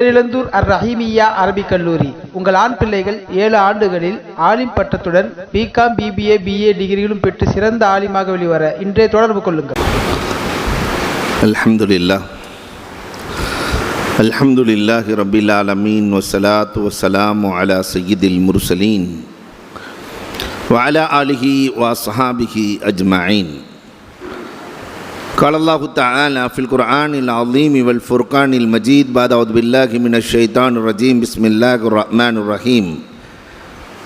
பேரிழந்தூர் அர் ரஹீமியா அரபிக் கல்லூரி உங்கள் ஆண் பிள்ளைகள் ஏழு ஆண்டுகளில் ஆலிம் பட்டத்துடன் பிகாம் பிபிஏ பிஏ டிகிரிகளும் பெற்று சிறந்த ஆலிமாக வெளிவர இன்றைய தொடர்பு கொள்ளுங்கள் الحمد لله الحمد لله رب العالمين والصلاة والسلام على سيد المرسلين وعلى آله وأصحابه أجمعين قال الله تعالى في القرآن العظيم والفرقان المجيد بعد أعوذ بالله من الشيطان الرجيم بسم الله الرحمن الرحيم.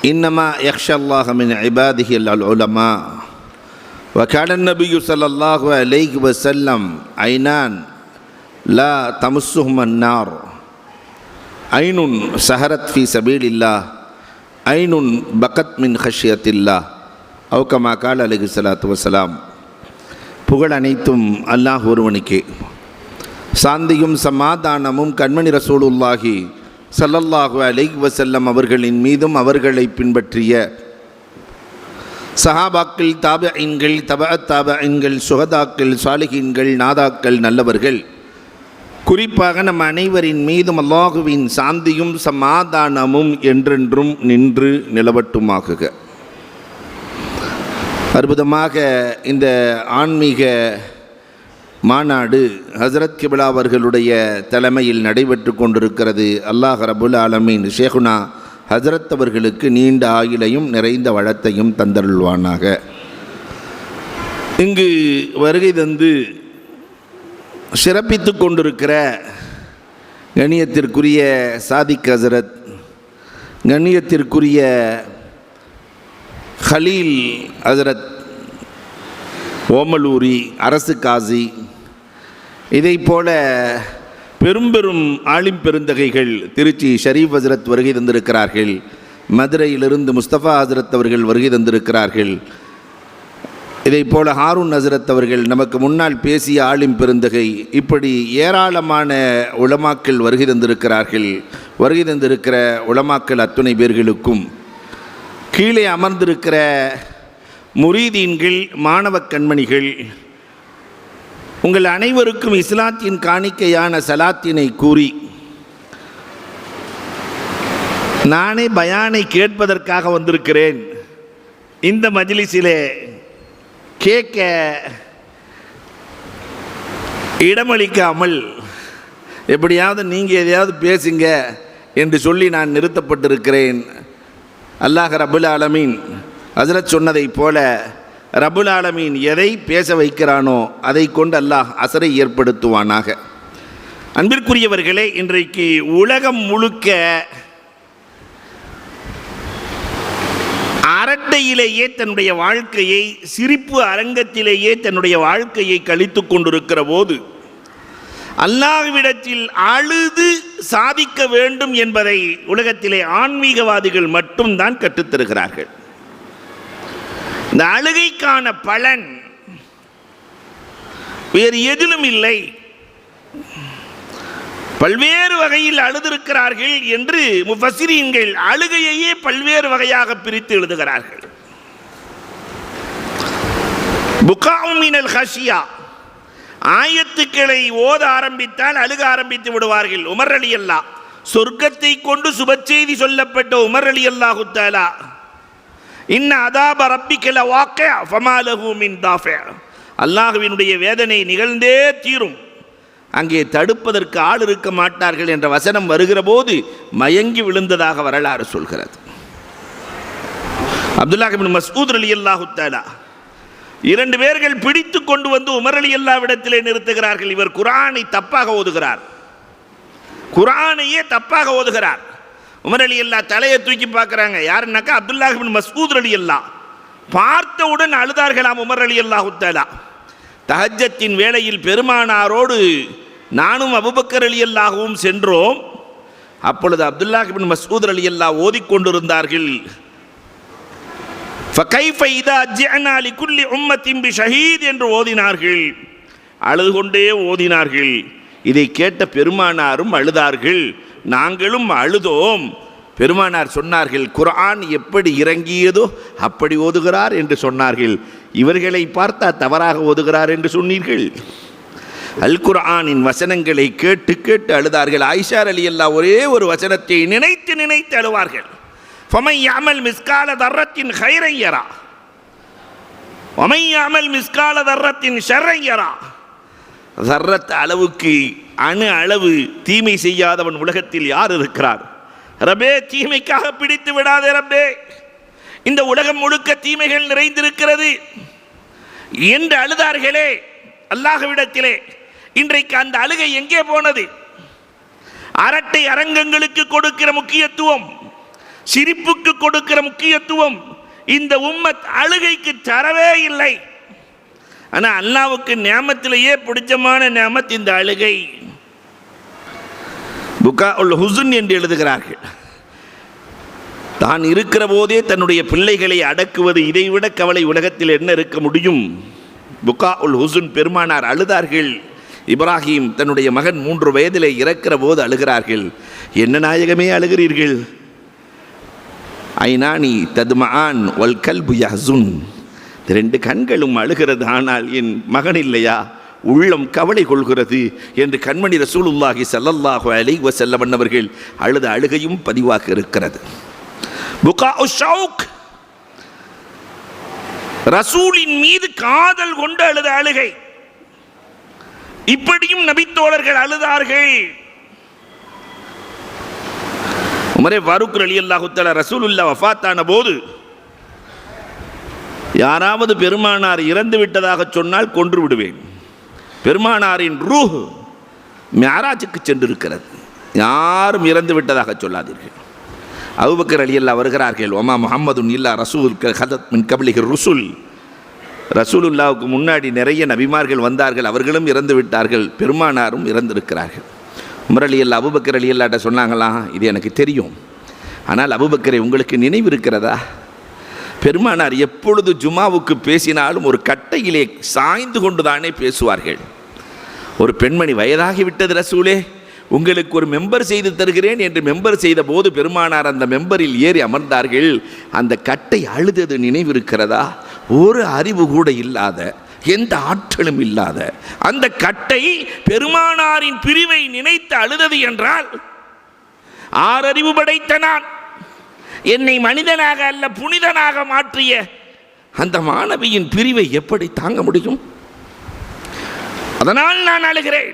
إنما يخشى الله من عباده العلماء. وكان النبي صلى الله عليه وسلم عينان لا تمسهما النار. عين سهرت في سبيل الله عين بقت من خشية الله. أو كما قال عليه الصلاة والسلام புகழ் அனைத்தும் அல்லாஹ் ஒருவனுக்கே. சாந்தியும் சமாதானமும் கண்மணி ரசூலுல்லாஹி சல்லல்லாஹு அலை வசல்லம் அவர்களின் மீதும் அவர்களை பின்பற்றிய சஹாபாக்கள் தாபஇன்கள் தப தாபஇன்கள் சுகதாக்கள் சாலிகின்கள் நாதாக்கள் நல்லவர்கள். குறிப்பாக நம் அனைவரின் மீதும் அல்லாஹுவின் சாந்தியும் சமாதானமும் என்றென்றும் நின்று நிலவட்டுமாகுக. அற்புதமாக இந்த ஆன்மீக மாநாடு ஹசரத் கிபிலா அவர்களுடைய தலைமையில் நடைபெற்று கொண்டிருக்கிறது. அல்லாஹ் ரபுல் ஆலமீன். ஷேகுனா ஹசரத் அவர்களுக்கு நீண்ட ஆயுளையும் நிறைந்த வளத்தையும் தந்தருள்வானாக. இங்கு வருகை தந்து சிறப்பித்து கொண்டிருக்கிற கணியத்திற்குரிய சாதிக் ஹசரத் கண்ணியத்திற்குரிய ஹலீல் ஹசரத் ஓமலூரி அரசு காசி. இதை போல பெரும் பெரும் ஆலிம் பெருந்தகைகள் திருச்சி ஷரீஃப் ஹசரத் வருகை தந்திருக்கிறார்கள். மதுரையிலிருந்து முஸ்தபா ஹசரத் அவர்கள் வருகை தந்திருக்கிறார்கள். இதை போல ஹாரூன் ஹசரத் அவர்கள் நமக்கு முன்னால் பேசிய ஆளும் பெருந்தகை இப்படி ஏராளமான உலமாக்கள் வருகை தந்திருக்கிறார்கள். வருகை தந்திருக்கிற உளமாக்கள் அத்துணை பேர்களுக்கும் கீழே அமர்ந்திருக்கிற முரீதீன்கள் மாணவ கண்மணிகள் உங்கள் அனைவருக்கும் இஸ்லாத்தின் காணிக்கையான சலாத்தினை கூறி நானே பயானை கேட்பதற்காக வந்திருக்கிறேன். இந்த மஜிலிசிலே கேட்க இடமளிக்காமல் எப்படியாவது நீங்கள் எதையாவது பேசுங்க என்று சொல்லி நான் நிறுத்தப்பட்டிருக்கிறேன். அல்லாஹ் ரபுல் ஆலமீன் ஹசரத் சொன்னதைப் போல ரபுல் ஆலமீன் எதை பேச வைக்கிறானோ அதை கொண்டு அல்லாஹ் அசரை ஏற்படுத்துவானாக. அன்பிற்குரியவர்களே இன்றைக்கு உலகம் முழுக்க அரட்டையிலேயே தன்னுடைய வாழ்க்கையை சிரிப்பு அரங்கத்திலேயே தன்னுடைய வாழ்க்கையை கழித்து கொண்டிருக்கிற போது அல்லாஹ்விடத்தில் அழுது சாதிக்க வேண்டும் என்பதை உலகத்திலே ஆன்மீகவாதிகள் மட்டும்தான் கற்றுத்தருகிறார்கள். இந்த அழுகைக்கான பலன் வேறு எதிலும் இல்லை. பல்வேறு வகையில் அழுதிருக்கிறார்கள் என்று முஃபசிரீன்கள் அழுகையையே பல்வேறு வகையாக பிரித்து எழுதுகிறார்கள். புகாமினல் ஹஷியா. ஆயத்துக்களை ஓத ஆரம்பித்தால் அழுக ஆரம்பித்து விடுவார்கள். உமர் அலி அல்லா சொர்க்கத்தை கொண்டு சுப செய்தி சொல்லப்பட்ட உமர் அலி அல்லாஹு தாலா இன்ன அதாப ரப்பிக்கல வாக்க ஃபமாலஹு தாஃபே. அல்லாஹுவினுடைய வேதனை நிகழ்ந்தே தீரும். அங்கே தடுப்பதற்கு ஆள் இருக்க மாட்டார்கள் என்ற வசனம் வருகிற போது மயங்கி விழுந்ததாக வரலாறு சொல்கிறது. அப்துல்லாஹிபின் மசூத் அலி அல்லாஹு தாலா இரண்டு பேர்கள் பிடித்து கொண்டு வந்து உமர் அலி அல்லாவிடத்திலே நிறுத்துகிறார்கள். இவர் குரானை தப்பாக ஓதுகிறார். குரானையே தப்பாக ஓதுகிறார். உமர் அலி அல்லா தலையை தூக்கி பார்க்குறாங்க. யாருன்னாக்கா அப்துல்லாஹ் பின் அலி அல்லா பார்த்தவுடன் அழுதார்களாம் உமர் அலி அல்லாஹு தாலா தஹஜத்தின் வேளையில் பெருமானாரோடு நானும் அபுபக்கர் அலி அல்லாகவும் சென்றோம். அப்பொழுது அப்துல்லாஹிபின் பின் அலி அல்லா ஓதிக்கொண்டிருந்தார்கள். குல்லி உம்மத்தின் ஷஹீத் என்று ஓதினார்கள். அழுது கொண்டே ஓதினார்கள். இதை கேட்ட பெருமானாரும் அழுதார்கள். நாங்களும் அழுதோம். பெருமானார் சொன்னார்கள் குரான் எப்படி இறங்கியதோ அப்படி ஓதுகிறார் என்று சொன்னார்கள். இவர்களை பார்த்தா தவறாக ஓதுகிறார் என்று சொன்னீர்கள். அல் குர்ஆனின் வசனங்களை கேட்டு கேட்டு அழுதார்கள். ஆயிஷார் அலி அல்லா ஒரே ஒரு வசனத்தை நினைத்து நினைத்து அழுவார்கள். ஃபமை யாமல் மிஸ்கால தர்றத்தின் ஹைரையரா ஒமையாமல் மிஸ்கால தர்றத்தின் ஷர்ரையரா தர்ரத் அளவுக்கு அணு அளவு தீமை செய்யாதவன் உலகத்தில் யார் இருக்கிறார்? ரபே தீமைக்காக பிடித்து விடாதே ரபே இந்த உலகம் முழுக்க தீமைகள் நிறைந்திருக்கிறது. என்று அழுதார்களே அல்லாஹ்விடத்திலே. இன்றைக்கு அந்த அழுகை எங்கே போனது? அரட்டை அரங்கங்களுக்கு கொடுக்கிற முக்கியத்துவம் சிரிப்புக்கு கொடுக்கிற முக்கியத்துவம் இந்த உம்மத் அழுகைக்கு தரவே இல்லை. ஆனால் அல்லாவுக்கு நியமத்திலேயே பிடிச்சமான நியமத் இந்த அழுகை. புக்கா உல் ஹுசுன் என்று எழுதுகிறார்கள். தான் இருக்கிற போதே தன்னுடைய பிள்ளைகளை அடக்குவது இதைவிட கவலை உலகத்தில் என்ன இருக்க முடியும்? புக்கா உல் ஹுசுன் பெருமானார் அழுதார்கள். இப்ராஹிம் தன்னுடைய மகன் மூன்று வயதிலே இறக்கிற போது அழுகிறார்கள். என்ன நாயகமே அழுகிறீர்கள்? ஐநானி ததுமான் ஒல் கல்பு யஹ்சுன். ரெண்டு கண்களும் அழுகிறது ஆனால் என் மகன் இல்லையா? உள்ளம் கவலை கொள்கிறது என்று கண்மணி ரசூலுல்லாஹி சல்லல்லாஹு அலி வசல்லவன் அவர்கள் அழுத அழுகையும் பதிவாக இருக்கிறது. புகா ஷவுக் ரசூலின் மீது காதல் கொண்டு அழுத அழுகை. இப்படியும் நபித்தோழர்கள் அழுதார்கள். உமரே ஃபாரூக் அலி அல்லாஹுத்தலா ரசூலுல்லா வஃபாத்தான போது யாராவது பெருமானார் இறந்து விட்டதாக சொன்னால் கொன்று விடுவேன். பெருமானாரின் ரூஹ் மியாராஜுக்கு சென்றிருக்கிறது. யாரும் இறந்து விட்டதாக சொல்லாதீர்கள். அவுபக்கர் அலி அல்லா வருகிறார்கள். ஒமா முகமது இல்லா ரசூல் ஹதத் மின் கபலிகர் ருசுல். ரசூலுல்லாவுக்கு முன்னாடி நிறைய நபிமார்கள் வந்தார்கள். அவர்களும் இறந்து விட்டார்கள். பெருமானாரும் இறந்திருக்கிறார்கள். உமர் அல்லா அபுபக்கர் அலி அல்லாட்ட சொன்னாங்களாம் இது எனக்கு தெரியும். ஆனால் அபுபக்கரை உங்களுக்கு நினைவு இருக்கிறதா? பெருமானார் எப்பொழுது ஜுமாவுக்கு பேசினாலும் ஒரு கட்டையிலே சாய்ந்து கொண்டு தானே பேசுவார்கள். ஒரு பெண்மணி வயதாகிவிட்டது ரசூலே உங்களுக்கு ஒரு மெம்பர் செய்து தருகிறேன் என்று மெம்பர் செய்த போது பெருமானார் அந்த மெம்பரில் ஏறி அமர்ந்தார்கள். அந்த கட்டை அழுதது நினைவிருக்கிறதா ஒரு அறிவு கூட இல்லாத எந்த ஆற்றலும் இல்லாத அந்த கட்டை பெருமானாரின் பிரிவை நினைத்து அழுதது என்றால் ஆறறிவு படைத்த நான். என்னை மனிதனாக அல்ல புனிதனாக மாற்றிய அந்த மாணவியின் பிரிவை எப்படி தாங்க முடியும்? அதனால் நான் அழுகிறேன்.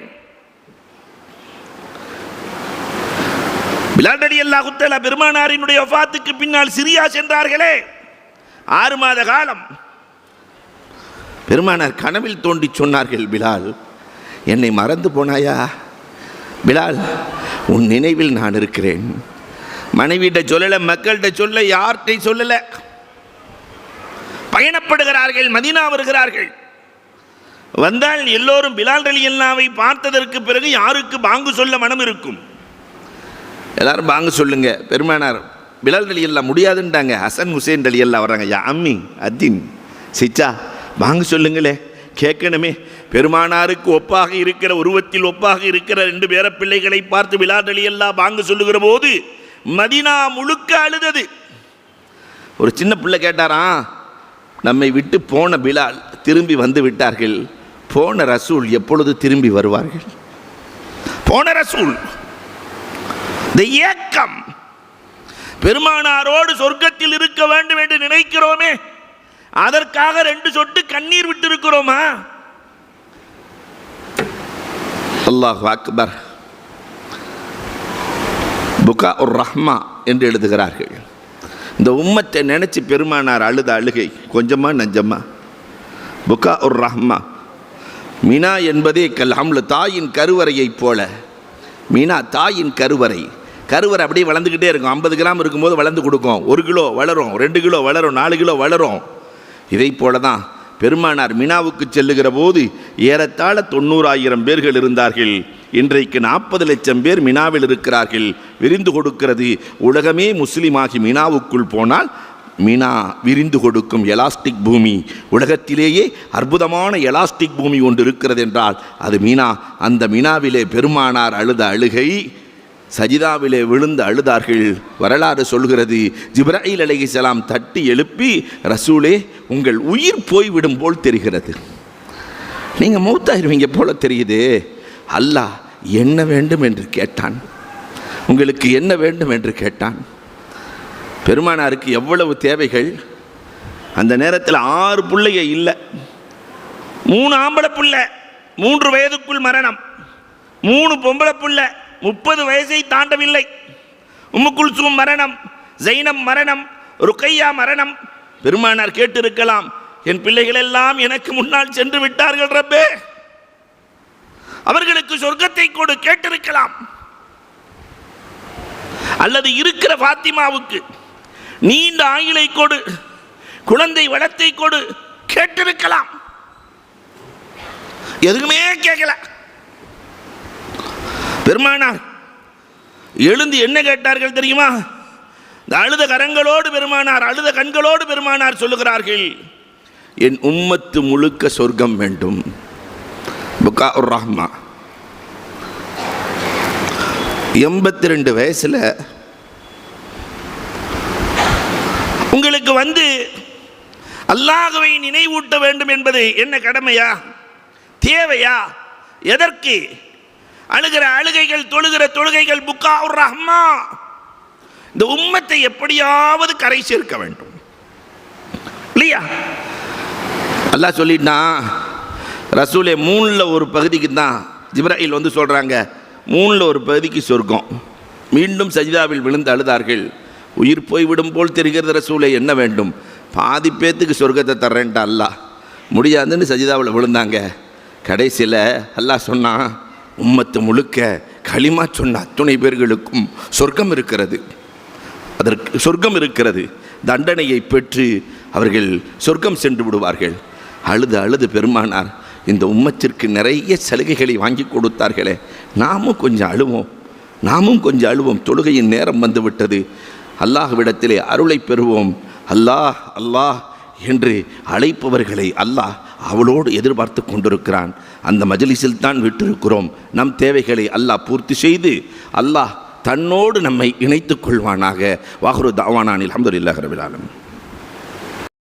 பிலாடடி அல்லாஹுத்தலா பெருமானாரினுடைய வஃபாத்துக்கு பின்னால் சிரியா சென்றார்களே. ஆறு மாத காலம் பெருமானார் கனவில் தோண்டி சொன்னார்கள் பிலால் என்னை மறந்து போனாயா? பிலால் உன் நினைவில் நான் இருக்கிறேன். மனைவிட்ட சொல்லலை மக்கள்கிட்ட சொல்ல யார்கிட்ட சொல்லலை. பயணப்படுகிறார்கள் மதீனா வருகிறார்கள். வந்தால் எல்லோரும் பிலால் அலி அல்லாவை பார்த்ததற்கு பிறகு யாருக்கு பாங்கு சொல்ல மனம் இருக்கும்? எல்லாரும் பாங்கு சொல்லுங்க. பெருமானார் பிலால் அலி அல்லா முடியாதுன்ட்டாங்க. ஹசன் ஹுசேன் அலி அல்லா வர்றாங்க. யா அம்மி அத்தின் சிச்சா வாங்க சொல்லுங்களே. கேட்கணுமே. பெருமானாருக்கு ஒப்பாக இருக்கிற உருவத்தில் ஒப்பாக இருக்கிற ரெண்டு பேர பிள்ளைகளை பார்த்து விளாடலி எல்லாம் வாங்க சொல்லுகிற போது மதினா முழுக்க அழுதது. ஒரு சின்ன பிள்ளை கேட்டாராம் நம்மை விட்டு போன பிலால் திரும்பி வந்து விட்டார்கள். போன ரசூல் எப்பொழுது திரும்பி வருவார்கள்? போன ரசூல். இந்த ஏக்கம். பெருமானாரோடு சொர்க்கத்தில் இருக்க வேண்டும் என்று நினைக்கிறோமே. அதற்காக ரெண்டு சொட்டு கண்ணீர் விட்டு இருக்கிறோமா அல்லாஹ் அக்பர். புகா உர் ரஹ்மா என்று எழுதுகிறார்கள். இந்த உம்மத்தை நினச்சி பெருமானார் அழுத அழுகை கொஞ்சமா நஞ்சமா? புகா உர் ரஹ்மா. மீனா என்பதே கல் தாயின் கருவறையைப் போல. மீனா தாயின் கருவறை. கருவறை அப்படியே வளர்ந்துக்கிட்டே இருக்கும். ஐம்பது கிராம் இருக்கும்போது வளர்ந்து கொடுக்கும். ஒரு கிலோ வளரும் ரெண்டு கிலோ வளரும் நாலு கிலோ வளரும். இதை போல தான் பெருமானார் மினாவுக்கு செல்லுகிற போது ஏறத்தாழ தொண்ணூறாயிரம் பேர்கள் இருந்தார்கள். இன்றைக்கு நாற்பது லட்சம் பேர் மினாவில் இருக்கிறார்கள். விரிந்து கொடுக்கிறது உலகமே முஸ்லீமாகி மினாவுக்குள் போனால் மினா விரிந்து கொடுக்கும் எலாஸ்டிக் பூமி. உலகத்திலேயே அற்புதமான எலாஸ்டிக் பூமி ஒன்று இருக்கிறது என்றால் அது மீனா. அந்த மினாவிலே பெருமானார் அழுத அழுகை சஜிதாவிலே விழுந்து அழுதார்கள். வரலாறு சொல்கிறது ஜிப்ராயில் அலைஹிஸ்ஸலாம் தட்டி எழுப்பி ரசூலே உங்கள் உயிர் போய்விடும் போல் தெரிகிறது. நீங்கள் மௌத்தாயிருவீங்க போல தெரியுது. அல்லாஹ் என்ன வேண்டும் என்று கேட்டான். உங்களுக்கு என்ன வேண்டும் என்று கேட்டான். பெருமானாருக்கு எவ்வளவு தேவைகள்? அந்த நேரத்தில் ஆறு பிள்ளைய இல்லை. மூணு ஆம்பளை புள்ள மூன்று வயதுக்குள் மரணம். மூணு பொம்பளை புள்ள முப்பது வயசை தாண்டவில்லை. உம்முக்குல்சூம் மரணம் ஜைனம் மரணம் ருக்கையா மரணம். பெருமானார் கேட்டிருக்கலாம் என் பிள்ளைகள் எல்லாம் எனக்கு முன்னால் சென்று விட்டார்கள் ரப்பே. அவர்களுக்கு சொர்க்கத்தை கொடு கேட்டிருக்கலாம். அல்லது இருக்கிற பாத்திமாவுக்கு நீண்ட ஆயிலை கொடு குழந்தை வளத்தை கொடு கேட்டிருக்கலாம். எதுக்குமே கேட்கல. பெருமானார் எழுந்து என்ன கேட்டார்கள் தெரியுமா? இந்த அழுத கரங்களோடு பெருமானார் அழுத கண்களோடு பெருமானார் சொல்லுகிறார்கள் என் உம்மத்து முழுக்க சொர்க்கம் வேண்டும். புக்கா உர் ரஹ்மா எண்பத்தி ரெண்டு வயசில் உங்களுக்கு வந்து அல்லாகவை நினைவூட்ட வேண்டும் என்பது என்ன கடமையா? தேவையா? எதற்கு? அழுகிற அழுகைகள் தொழுகிற தொழுகைகள் புக்கா உர் ரஹ்மா. இந்த உம்மத்தை எப்படியாவது கரை சேர்க்க வேண்டும். இல்லையா? அல்லாஹ் சொல்லிட்டா ரசூலே மூணில் ஒரு பகுதிக்கு தான் ஜிப்ராயில் வந்து சொல்கிறாங்க மூணில் ஒரு பகுதிக்கு சொர்க்கம். மீண்டும் சஜிதாவில் விழுந்து அழுதார்கள். உயிர் போய்விடும் போல் தெரிகிறது ரசூலே என்ன வேண்டும்? பாதி பேத்துக்கு சொர்க்கத்தை தர்றேன்ட்டா அல்லா முடியாதுன்னு சஜிதாவில் விழுந்தாங்க. கடைசியில் அல்லாஹ் சொன்னான் உம்மத்து முழுக்க களிமா சொன்ன அத்துணை பேர்களுக்கும் சொர்க்கம் இருக்கிறது. அதற்கு சொர்க்கம் இருக்கிறது. தண்டனையை பெற்று அவர்கள் சொர்க்கம் சென்று விடுவார்கள். அழுது அழுது பெருமானார் இந்த உம்மத்திற்கு நிறைய சலுகைகளை வாங்கி கொடுத்தார்களே நாமும் கொஞ்சம் அழுவோம். நாமும் கொஞ்சம் அழுவோம். தொழுகையின் நேரம் வந்துவிட்டது. அல்லாஹ்விடத்திலே அருளை பெறுவோம். அல்லாஹ் அல்லாஹ் என்று அழைப்பவர்களை அல்லாஹ் அவளோடு எதிர்பார்த்து கொண்டிருக்கிறான். அந்த மஜலிஸில் தான் விட்டிருக்கிறோம். நம் தேவைகளை அல்லாஹ் பூர்த்தி செய்து அல்லாஹ் தன்னோடு நம்மை இணைத்துக் கொள்வானாக. வாகுரு தாவானானில் அஹமதுல்லாஹ் ரபில்